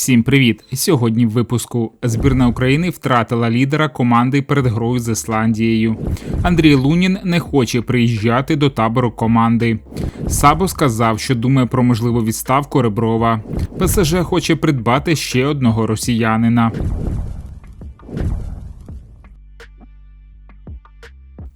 Всім привіт! Сьогодні в випуску збірна України втратила лідера команди перед грою з Ісландією. Андрій Лунін не хоче приїжджати до табору команди. Сабо сказав, що думає про можливу відставку Реброва. ПСЖ хоче придбати ще одного росіянина.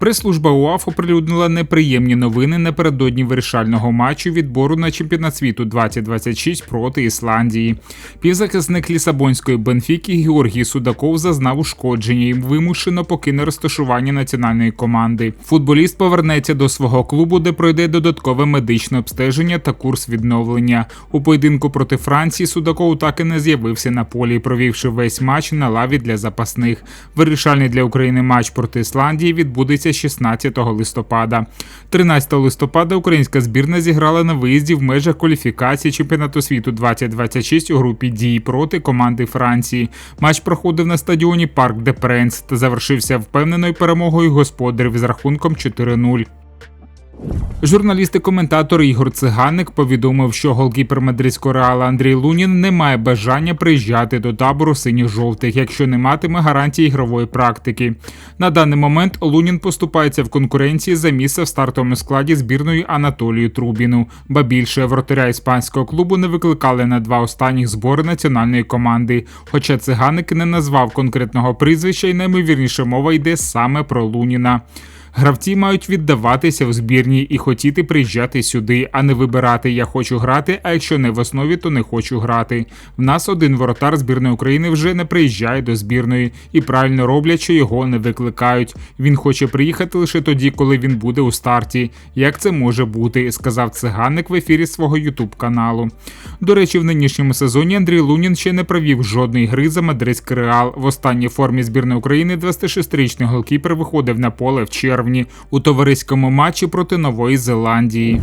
Прес-служба УАФ оприлюднила неприємні новини напередодні вирішального матчу відбору на чемпіонат світу 2026 проти Ісландії. Півзахисник Лісабонської Бенфіки Георгій Судаков зазнав ушкодження і вимушено покине розташування національної команди. Футболіст повернеться до свого клубу, де пройде додаткове медичне обстеження та курс відновлення. У поєдинку проти Франції Судаков так і не з'явився на полі, провівши весь матч на лаві для запасних. Вирішальний для України матч проти Ісландії відбудеться 16 листопада. 13 листопада українська збірна зіграла на виїзді в межах кваліфікації чемпіонату світу 2026 у групі дій проти команди Франції. Матч проходив на стадіоні Парк де Пренс та завершився впевненою перемогою господарів з рахунком 4-0. Журналіст і коментатор Ігор Циганик повідомив, що голкіпер мадридського реала Андрій Лунін не має бажання приїжджати до табору синьо-жовтих, якщо не матиме гарантії ігрової практики. На даний момент Лунін поступається в конкуренції за місце в стартовому складі збірної Анатолію Трубіну. Ба більше вратаря іспанського клубу не викликали на два останніх збори національної команди. Хоча циганик не назвав конкретного прізвища, і наймовірніше мова йде саме про Луніна. Гравці мають віддаватися в збірні і хотіти приїжджати сюди, а не вибирати Я хочу грати, а якщо не в основі, то не хочу грати. В нас один воротар збірної України вже не приїжджає до збірної і правильно роблять, що його не викликають. Він хоче приїхати лише тоді, коли він буде у старті. Як це може бути? сказав циганник в ефірі свого ютуб каналу. До речі, в нинішньому сезоні Андрій Лунін ще не провів жодної гри за мадридський реал. В останній формі збірної України 26-річний голкіпер виходив на поле в червні червні у товариському матчі проти Нової Зеландії.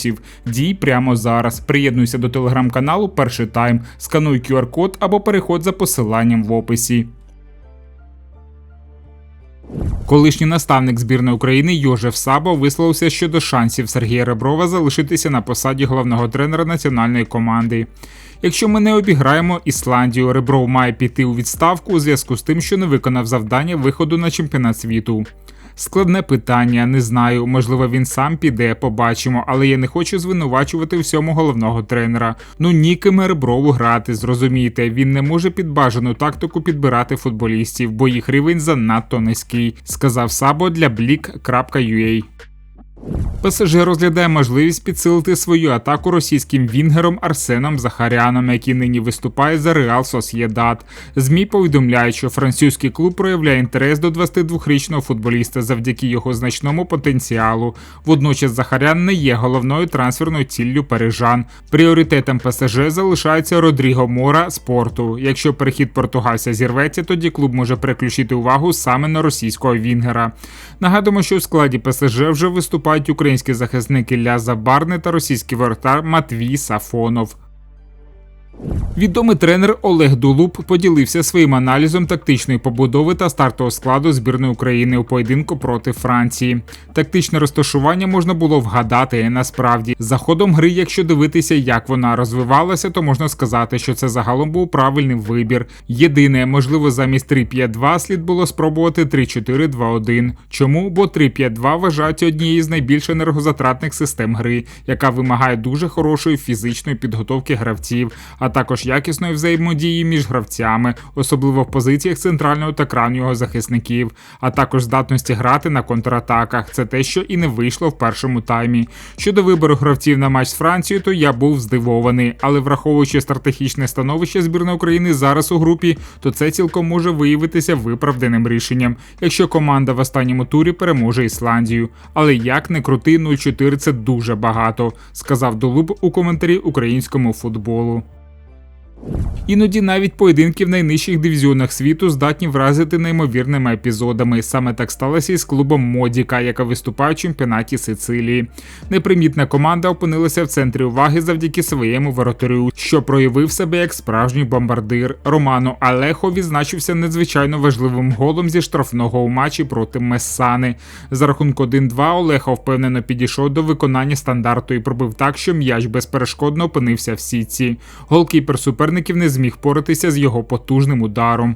українців. Дій прямо зараз. Приєднуйся до телеграм-каналу Перший Тайм, скануй QR-код або переходь за посиланням в описі. Колишній наставник збірної України Йожеф Сабо висловився щодо шансів Сергія Реброва залишитися на посаді головного тренера національної команди. Якщо ми не обіграємо Ісландію, Ребров має піти у відставку у зв'язку з тим, що не виконав завдання виходу на чемпіонат світу. Складне питання, не знаю. Можливо, він сам піде, побачимо, але я не хочу звинувачувати всьому головного тренера. Ну ніким Реброву грати, зрозумійте, він не може під бажану тактику підбирати футболістів, бо їх рівень занадто низький, сказав Сабо для Blick.ua. ПСЖ розглядає можливість підсилити свою атаку російським вінгером Арсеном Захаряном, який нині виступає за Реал Сосєдат. Змі повідомляють, що французький клуб проявляє інтерес до 22-річного футболіста завдяки його значному потенціалу. Водночас Захарян не є головною трансферною ціллю парижан. Пріоритетом ПСЖ залишається Родріго Мора спорту. Якщо перехід португальця зірветься, тоді клуб може переключити увагу саме на російського вінгера. Нагадуємо, що у складі ПСЖ вже виступають українські захисники ляза Забарни та російський воротар Матвій Сафонов. Відомий тренер Олег Дулуб поділився своїм аналізом тактичної побудови та стартового складу збірної України у поєдинку проти Франції. Тактичне розташування можна було вгадати. Насправді, за ходом гри, якщо дивитися, як вона розвивалася, то можна сказати, що це загалом був правильний вибір. Єдине, можливо, замість 3-5-2 слід було спробувати 3-4-2-1. Чому? Бо 3-5-2 вважають однією з найбільш енергозатратних систем гри, яка вимагає дуже хорошої фізичної підготовки гравців, а також також якісної взаємодії між гравцями, особливо в позиціях центрального та крайнього захисників, а також здатності грати на контратаках. Це те, що і не вийшло в першому таймі. Щодо вибору гравців на матч з Францією, то я був здивований, але враховуючи стратегічне становище збірної України зараз у групі, то це цілком може виявитися виправданим рішенням, якщо команда в останньому турі переможе Ісландію. Але як не крути, 0-4 це дуже багато, сказав Долуб у коментарі українському футболу. Іноді навіть поєдинки в найнижчих дивізіонах світу здатні вразити неймовірними епізодами. Саме так сталося із клубом Модіка, яка виступає в чемпіонаті Сицилії. Непримітна команда опинилася в центрі уваги завдяки своєму воротарю, що проявив себе як справжній бомбардир. Романо Алехо відзначився надзвичайно важливим голом зі штрафного у матчі проти Мессани. За рахунку 1-2 Олехо впевнено підійшов до виконання стандарту і пробив так, що м'яч безперешкодно опинився в сітці. Голкіпер суперників не зміг поратися з його потужним ударом.